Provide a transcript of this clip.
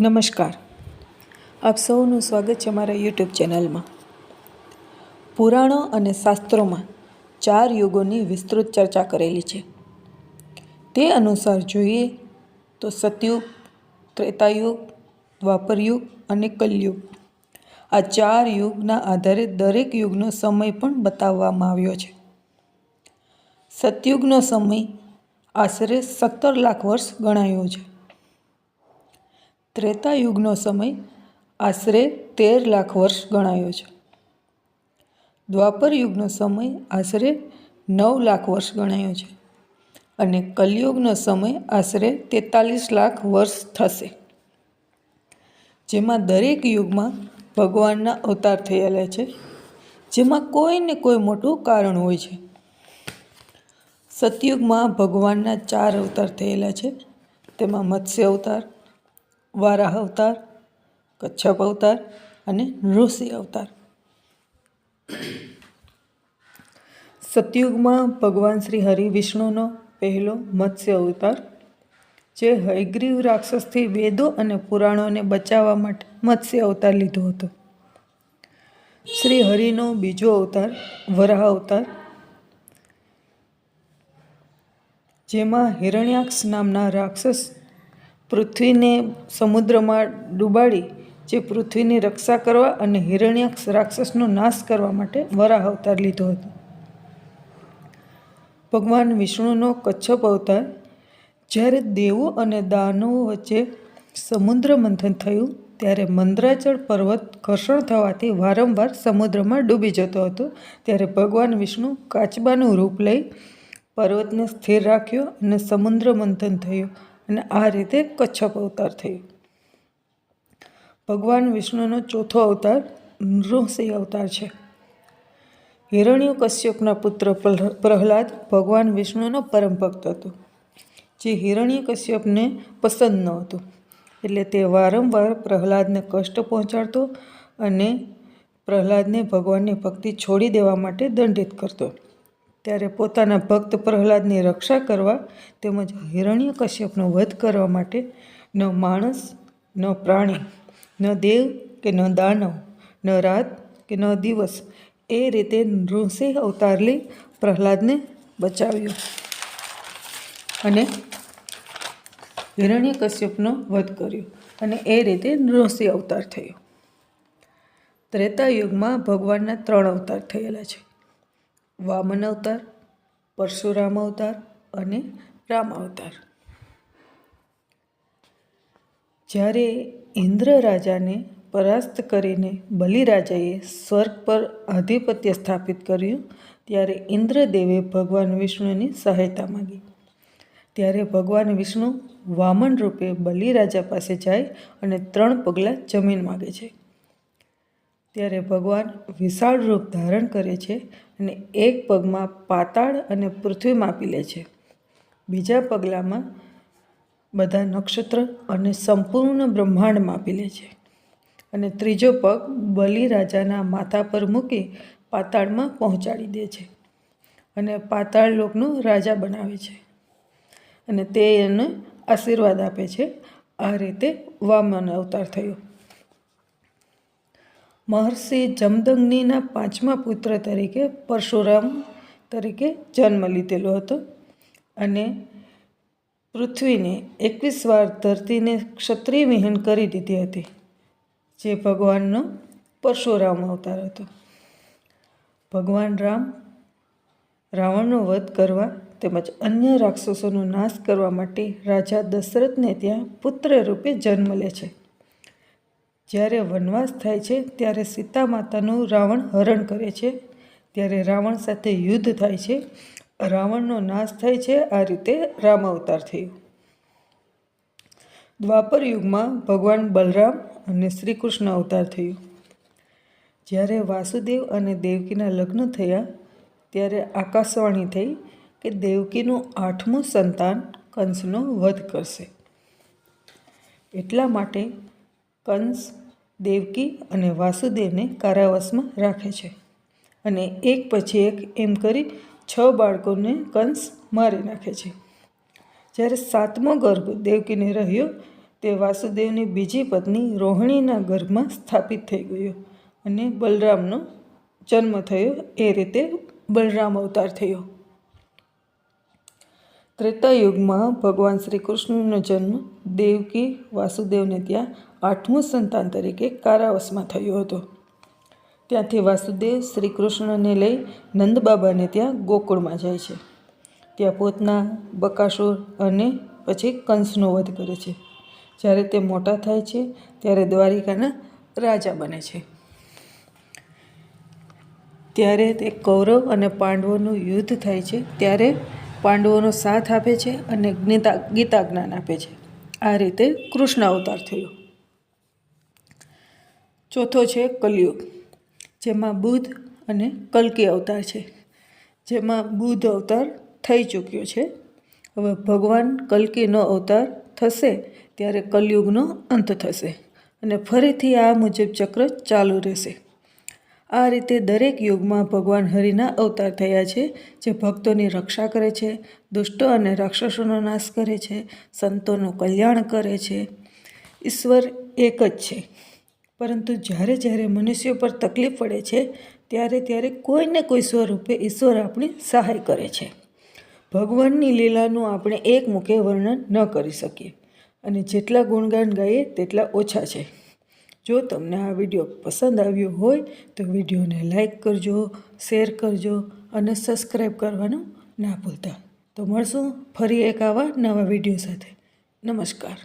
નમસ્કાર. આપ સૌનું સ્વાગત છે મારા યુટ્યુબ ચેનલમાં. પુરાણો અને શાસ્ત્રોમાં ચાર યુગોની વિસ્તૃત ચર્ચા કરેલી છે. તે અનુસાર જોઈએ તો સતયુગ, ત્રેતાયુગ, દ્વાપરયુગ અને કલયુગ. આ ચાર યુગના આધારે દરેક યુગનો સમય પણ બતાવવામાં આવ્યો છે. સતયુગનો સમય આશરે સત્તર લાખ વર્ષ ગણાયો છે. ત્રેતાયુગનો સમય આશરે તેર લાખ વર્ષ ગણાયો છે. દ્વાપર યુગનો સમય આશરે નવ લાખ વર્ષ ગણાયો છે અને કલયુગનો સમય આશરે તેતાલીસ લાખ વર્ષ થશે. જેમાં દરેક યુગમાં ભગવાનના અવતાર થયેલા છે, જેમાં કોઈને કોઈ મોટું કારણ હોય છે. સતયુગમાં ભગવાનના ચાર અવતાર થયેલા છે, તેમાં મત્સ્ય અવતાર વારાહ અવતાર, કચ્છપ અવતાર અને ઋષિ અવતાર. સતયુગમાં ભગવાન શ્રી હરિ વિષ્ણુનો પહેલો મત્સ્ય અવતાર, જે હયગ્રીવ રાક્ષસથી વેદો અને પુરાણોને બચાવવા માટે, મત્સ્ય અવતાર લીધો હતો. શ્રી હરિનો બીજો અવતાર, વરાહ અવતાર, જેમાં હિરણ્યાક્ષ નામના રાક્ષસ પૃથ્વીને સમુદ્રમાં ડૂબાડી, જે પૃથ્વીની રક્ષા કરવા અને હિરણ્યક્ષ રાક્ષસનો નાશ કરવા માટે વરાહ અવતાર લીધો હતો. ભગવાન વિષ્ણુનો કચ્છપ અવતાર, જ્યારે દેવો અને દાનવો વચ્ચે સમુદ્ર મંથન થયું, ત્યારે મંદ્રાચળ પર્વત ઘર્ષણ થવાથી વારંવાર સમુદ્રમાં ડૂબી જતો હતો. ત્યારે ભગવાન વિષ્ણુ કાચબાનું રૂપ લઈ પર્વતને સ્થિર રાખ્યો અને સમુદ્ર મંથન થયું. અને આ રીતે કચ્છપ અવતાર થયો. ભગવાન વિષ્ણુનો ચોથો અવતાર નૃસિંહ અવતાર છે. હિરણ્ય કશ્યપના પુત્ર પ્રહલાદ ભગવાન વિષ્ણુનો પરમ ભક્ત હતો, જે હિરણ્ય કશ્યપને પસંદ ન હતું. એટલે તે વારંવાર પ્રહલાદને કષ્ટ પહોંચાડતો અને પ્રહલાદને ભગવાનની ભક્તિ છોડી દેવા માટે દંડિત કરતો. ત્યારે પોતાના ભક્ત પ્રહલાદની રક્ષા કરવા તેમજ હિરણ્ય કશ્યપનો વધ કરવા માટે ન માણસ, ન પ્રાણી, ન દેવ કે ન દાનવ, ન રાત કે ન દિવસ એ રીતે નૃસિંહ અવતાર લઈ પ્રહલાદને બચાવ્યો. અને હિરણ્ય કશ્યપનો વધ કર્યો અને એ રીતે નૃસિંહ અવતાર થયો. ત્રેતા યુગમાં ભગવાનના ત્રણ અવતાર થયેલા છે. વામન અવતાર, પરશુરામ અવતાર અને રામ અવતાર. જ્યારે ઇન્દ્ર રાજાને પરાસ્ત કરીને બલિરાજાએ સ્વર્ગ પર આધિપત્ય સ્થાપિત કર્યું, ત્યારે ઇન્દ્રદેવે ભગવાન વિષ્ણુની સહાયતા માંગી. ત્યારે ભગવાન વિષ્ણુ વામન રૂપે બલિરાજા પાસે જાય અને ત્રણ પગલાં જમીન માગે છે. ત્યારે ભગવાન વિશાળ રૂપ ધારણ કરે છે અને એક પગમાં પાતાળ અને પૃથ્વી માપી લે છે. બીજા પગલામાં બધા નક્ષત્ર અને સંપૂર્ણ બ્રહ્માંડ માપી લે છે. અને ત્રીજો પગ બલિરાજાના માથા પર મૂકી પાતાળમાં પહોંચાડી દે છે અને પાતાળ લોકનો રાજા બનાવે છે. અને તે એને આશીર્વાદ આપે છે. આ રીતે વામન અવતાર થયો. મહર્ષિ જમદગ્નિના પાંચમા પુત્ર તરીકે પરશુરામ તરીકે જન્મ લીધેલો હતો અને પૃથ્વીને એકવીસ વાર ધરતીને ક્ષત્રિય વિહીન કરી દીધી હતી, જે ભગવાનનો પરશુરામ અવતાર હતો. ભગવાન રામ રાવણનો વધ કરવા તેમજ અન્ય રાક્ષસોનો નાશ કરવા માટે રાજા દશરથને ત્યાં પુત્ર રૂપે જન્મ લે છે. જ્યારે વનવાસ થાય છે, ત્યારે સીતા માતાનું રાવણ હરણ કરે છે. ત્યારે રાવણ સાથે યુદ્ધ થાય છે. રાવણનો નાશ થાય છે. આ રીતે રામ અવતાર થયું. દ્વાપર યુગમાં ભગવાન બલરામ અને શ્રી કૃષ્ણ અવતાર થયું. જ્યારે વાસુદેવ અને દેવકીના લગ્ન થયા, ત્યારે આકાશવાણી થઈ કે દેવકીનું આઠમું સંતાન કંસનો વધ કરશે. એટલા માટે કંસ દેવકી અને વાસુદેવને કારાવાસમાં રાખે છે. અને એક પછી એક એમ કરી છ બાળકોને કંસ મારી નાખે છે. જ્યારે સાતમો ગર્ભ દેવકીને રહ્યો, તે વાસુદેવની બીજી પત્ની રોહિણીના ગર્ભમાં સ્થાપિત થઈ ગયો અને બલરામનો જન્મ થયો. એ રીતે બલરામ અવતાર થયો. ત્રેતા યુગમાં ભગવાન શ્રી કૃષ્ણનો જન્મ દેવકી વાસુદેવને ત્યાં આઠમું સંતાન તરીકે કારાવાસમાં થયો હતો. ત્યાંથી વાસુદેવ શ્રી કૃષ્ણને લઈ નંદબાબાને ત્યાં ગોકુળમાં જાય છે. ત્યાં પોતના બકાસુર અને પછી કંસનો વધ કરે છે. જ્યારે તે મોટા થાય છે, ત્યારે દ્વારિકાના રાજા બને છે. ત્યારે તે કૌરવ અને પાંડવોનું યુદ્ધ થાય છે, ત્યારે પાંડવોનો સાથ આપે છે અને ગીતા ગીતા જ્ઞાન આપે છે. આ રીતે કૃષ્ણ અવતાર થયો. ચોથો છે કલયુગ, જેમાં બુદ્ધ અને કલ્કી અવતાર છે. જેમાં બુદ્ધ અવતાર થઈ ચૂક્યો છે. હવે ભગવાન કલ્કીનો અવતાર થશે ત્યારે કલયુગનો અંત થશે અને ફરીથી આ મુજબ ચક્ર ચાલુ રહેશે. આ રીતે દરેક યુગમાં ભગવાન હરિના અવતાર થયા છે, જે ભક્તોની રક્ષા કરે છે, દુષ્ટો અને રાક્ષસોનો નાશ કરે છે, સંતોનું કલ્યાણ કરે છે. ઈશ્વર એક જ છે. પરંતુ જ્યારે જ્યારે મનુષ્યો પર તકલીફ પડે છે, ત્યારે ત્યારે કોઈને કોઈ સ્વરૂપે ઈશ્વર આપણી સહાય કરે છે. ભગવાનની લીલાનું આપણે એક મુખે વર્ણન ન કરી શકીએ. અને જેટલા ગુણગાન ગાઈએ, તેટલા ઓછા છે. જો તમને આ વીડિયો પસંદ આવ્યો હોય તો વિડીયોને લાઈક કરજો, શેર કરજો અને સબસ્ક્રાઈબ કરવાનું ના ભૂલતા. તો મળશું ફરી એક આવા નવા વીડિયો સાથે. નમસ્કાર.